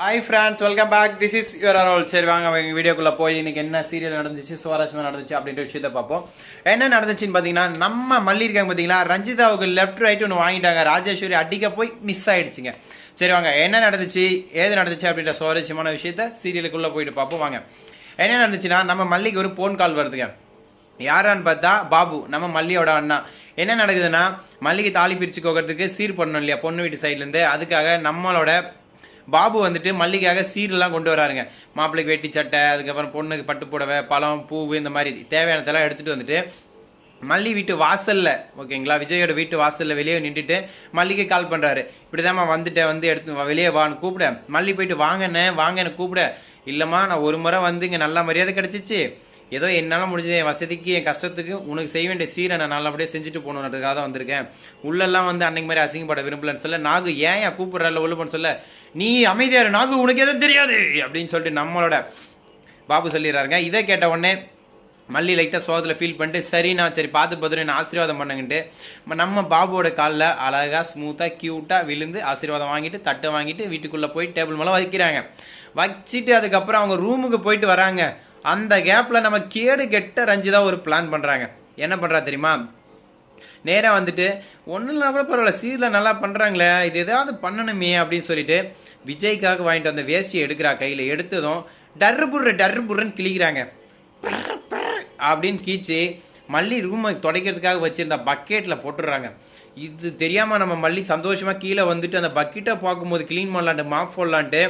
Hi friends welcome back this is your role சரி வாங்க வீடியோக்குள்ளே போய் இன்னைக்கு என்ன சீரியல் நடந்துச்சு சுவாரஸ்யமாக நடந்துச்சு அப்படின்ற விஷயத்தை பார்ப்போம். என்ன நடந்துச்சுன்னு பார்த்தீங்கன்னா நம்ம மல்லி இருக்காங்க பார்த்தீங்களா? ரஞ்சிதாவுக்கு லெஃப்ட் ரைட் ஒன்று வாங்கிட்டாங்க. ராஜேஸ்வரி அடிக்க போய் மிஸ் ஆயிடுச்சுங்க. சரி வாங்க. என்ன நடந்துச்சு ஏது நடந்துச்சு அப்படின்ற சுவாரஸ்யமான விஷயத்த சீரியலுக்குள்ளே போயிட்டு பார்ப்போம். வாங்க. என்ன நடந்துச்சுன்னா நம்ம மல்லிக்கு ஒரு ஃபோன் கால் வருதுங்க. யாரான்னு பார்த்தா பாபு நம்ம மல்லியோட அண்ணா. என்ன நடக்குதுன்னா மல்லிகை தாலி பிரிச்சு கோக்கிறதுக்கு சீர் பண்ணணும் இல்லையா? பொண்ணு வீட்டு சைட்லேருந்து அதுக்காக நம்மளோட பாபு வந்துட்டு மல்லிகையாக சீரெல்லாம் கொண்டு வராருங்க. மாப்பிள்ளைக்கு வெட்டி சட்டை அதுக்கப்புறம் பொண்ணுக்கு பட்டு புடவை பழம் பூவு இந்த மாதிரி தேவையானதெல்லாம் எடுத்துகிட்டு வந்துட்டு மல்லி வீட்டு வாசல்ல ஓகேங்களா விஜயோட வீட்டு வாசல்ல வெளியே நின்றுட்டு மல்லிகை கால் பண்றாரு. இப்படிதாம்மா வந்துட்டேன் வந்து எடுத்து வெளியே வான்னு கூப்பிட. மல்லி போயிட்டு வாங்கண்ணே வாங்கன்னு கூப்பிட. இல்லம்மா நான் ஒரு முறை வந்து இங்க நல்ல மரியாதை கிடைச்சிச்சு. ஏதோ என்னால் முடிஞ்சது என் வசதிக்கு என் கஷ்டத்துக்கு உனக்கு செய்ய வேண்டிய சீரை நான் நல்லபடியாக செஞ்சுட்டு போகணுன்றதுக்காக தான் வந்திருக்கேன். உள்ளெல்லாம் வந்து அன்னைக்கு மாதிரி அசிங்கப்பட விரும்பலன்னு சொல்ல நாகு ஏன் ஏன் கூப்பிட்றல உள்ள போன்னு சொல்ல? நீ அமைதியாரு நாகு உனக்கு எதுவும் தெரியாது. அப்படின்னு சொல்லிட்டு நம்மளோட பாபு சொல்லிடுறாருங்க. இதை கேட்ட உடனே மல்லி லைட்டாக சோகத்தில் ஃபீல் பண்ணிட்டு சரி நான் சரி பார்த்து பார்த்துட்டு என்ன ஆசீர்வாதம் பண்ணுங்கன்ட்டு. நம்ம பாபுவோட காலில் அழகாக ஸ்மூத்தாக க்யூட்டாக விழுந்து ஆசீர்வாதம் வாங்கிட்டு தட்டை வாங்கிட்டு வீட்டுக்குள்ளே போய் டேபிள் மேலே வைக்கிறாங்க. வச்சுட்டு அதுக்கப்புறம் அவங்க ரூமுக்கு போயிட்டு வராங்க. அந்த கேப்பில் நம்ம கேடு கெட்ட ரஞ்சிதா ஒரு பிளான் பண்ணுறாங்க என்ன பண்ணுறா தெரியுமா? நேராக வந்துட்டு ஒன்றும் கூட பரவாயில்ல. சீரில் நல்லா பண்ணுறாங்களே இது எதாவது பண்ணணுமே அப்படின்னு சொல்லிட்டு விஜய்க்காக வாங்கிட்டு வந்த வேஷ்டியை எடுக்கிறா கையில். எடுத்ததும் டர்ரு டர்புர்ன்னு டர்ரு கிழிக்கிறாங்க அப்படின்னு கீச்சு மல்லி ரூமை துடைக்கிறதுக்காக வச்சிருந்த பக்கெட்டில் போட்டுடுறாங்க. இது தெரியாமல் நம்ம மல்லி சந்தோஷமாக கீழே வந்துட்டு அந்த பக்கெட்டை பார்க்கும்போது க்ளீன் பண்ணலான்ட்டு மாஃப் போடலான்ட்டு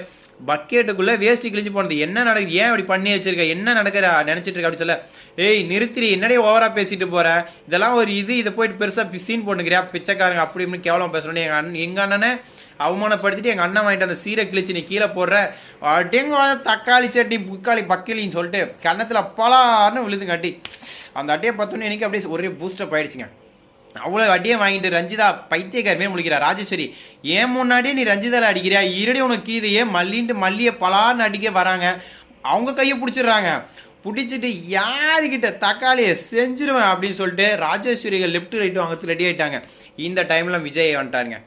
பக்கெட்டுக்குள்ளே வேஸ்ட் கிழிஞ்சு போனது. என்ன நடக்குது? ஏன் இப்படி பண்ணி வச்சிருக்க? என்ன நடக்கிற நினச்சிட்டு இருக்க அப்படின்னு சொல்ல ஏய் நிறுத்திரி. என்னடே ஓவராக பேசிட்டு போகிற இதெல்லாம் ஒரு இது. இதை போயிட்டு பெருசாக சீன் போட்டுக்கிறியா? பிச்சைக்காரங்க. அப்படி இப்படின்னு கேவலம் பேசணும் எங்கள் அண்ணன் எங்கள் அண்ணனை அவமானப்படுத்திட்டு எங்கள் அண்ணன் வாங்கிட்டு அந்த சீரை கிழிச்சு நீ கீழே போடுற. அடேங்க தக்காளி சட்னி புக்காளி பக்கிலின்னு சொல்லிட்டு கன்னத்தில் பலான்னு விழுதுங்காட்டி அந்த அட்டையை பார்த்தோன்னே எனக்கு அப்படியே ஒரே பூஸ்டப் ஆயிடுச்சுங்க. அவ்வளோ அடியே வாங்கிட்டு ரஞ்சிதா பைத்தியக்காரமே முழிக்கிறா ராஜேஸ்வரி ஏன் முன்னாடியே நீ ரஞ்சிதாவில் அடிக்கிறியா? இருடி உனக்கு இது ஏன் மல்லின்ட்டு மல்லியை பலான்னு அடிக்க வராங்க. அவங்க கையை பிடிச்சிடுறாங்க. பிடிச்சிட்டு யாருக்கிட்ட தக்காளியை செஞ்சிருவேன் அப்படின்னு சொல்லிட்டு ராஜேஸ்வரிகள் லெஃப்ட் ரைட்டும் வாங்கிறது ரெடி ஆயிட்டாங்க. இந்த டைமில் விஜய் வந்துட்டாருங்க.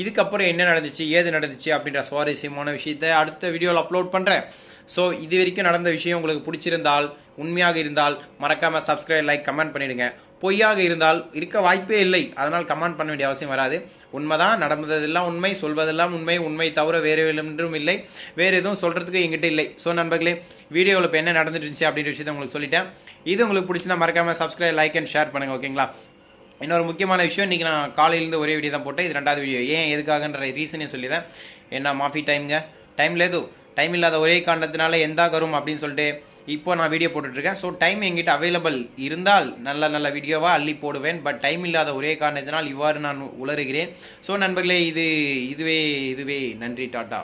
இதுக்கப்புறம் என்ன நடந்துச்சு ஏது நடந்துச்சு அப்படின்ற சுவாரஸ்யமான விஷயத்தை அடுத்த வீடியோவில் அப்லோட் பண்ணுறேன் ஸோ இது வரைக்கும் நடந்த விஷயம் உங்களுக்கு பிடிச்சிருந்தால் உண்மையாக இருந்தால் மறக்காமல் சப்ஸ்கிரைப் லைக் கமெண்ட் பண்ணிடுங்க. பொய்யாக இருந்தால் இருக்க வாய்ப்பே இல்லை. அதனால் கமெண்ட் பண்ண வேண்டிய அவசியம் வராது. உண்மைதான் நடந்ததெல்லாம் உண்மை சொல்வதெல்லாம் உண்மை உண்மை தவிர வேறு ஒன்றும் இல்லை. வேறு எதுவும் சொல்கிறதுக்கு எங்கிட்ட இல்லை. ஸோ நண்பர்களே வீடியோவில் இப்போ என்ன நடந்துட்டு இருந்துச்சு அப்படின்ற விஷயத்தை உங்களுக்கு சொல்லிட்டேன். இது உங்களுக்கு பிடிச்சிருந்தா மறக்காமல் சப்ஸ்கிரைப் லைக் அண்ட் ஷேர் பண்ணுங்கள் ஓகேங்களா இன்னொரு முக்கியமான விஷயம் இன்றைக்கி நான் காலையிலேருந்து ஒரே வீடியோ தான் போட்டேன். இது ரெண்டாவது வீடியோ ஏன் எதுக்காகன்ற ரீசனே சொல்லிடுறேன். என்ன மாஃபி டைம்ங்க டைம் லேது டைம் இல்லாத ஒரே காரணத்தினால எந்தா கரும் அப்படின்னு சொல்லிட்டு இப்போ நான் வீடியோ போட்டுட்ருக்கேன். ஸோ டைம் எங்கிட்ட அவைலபிள் இருந்தால் நல்ல நல்ல வீடியோவாக அள்ளி போடுவேன். பட் டைம் இல்லாத ஒரே காரணத்தினால் இவ்வாறு நான் உளறுகிறேன். ஸோ நண்பர்களே இது இதுவே இதுவே. நன்றி டாட்டா.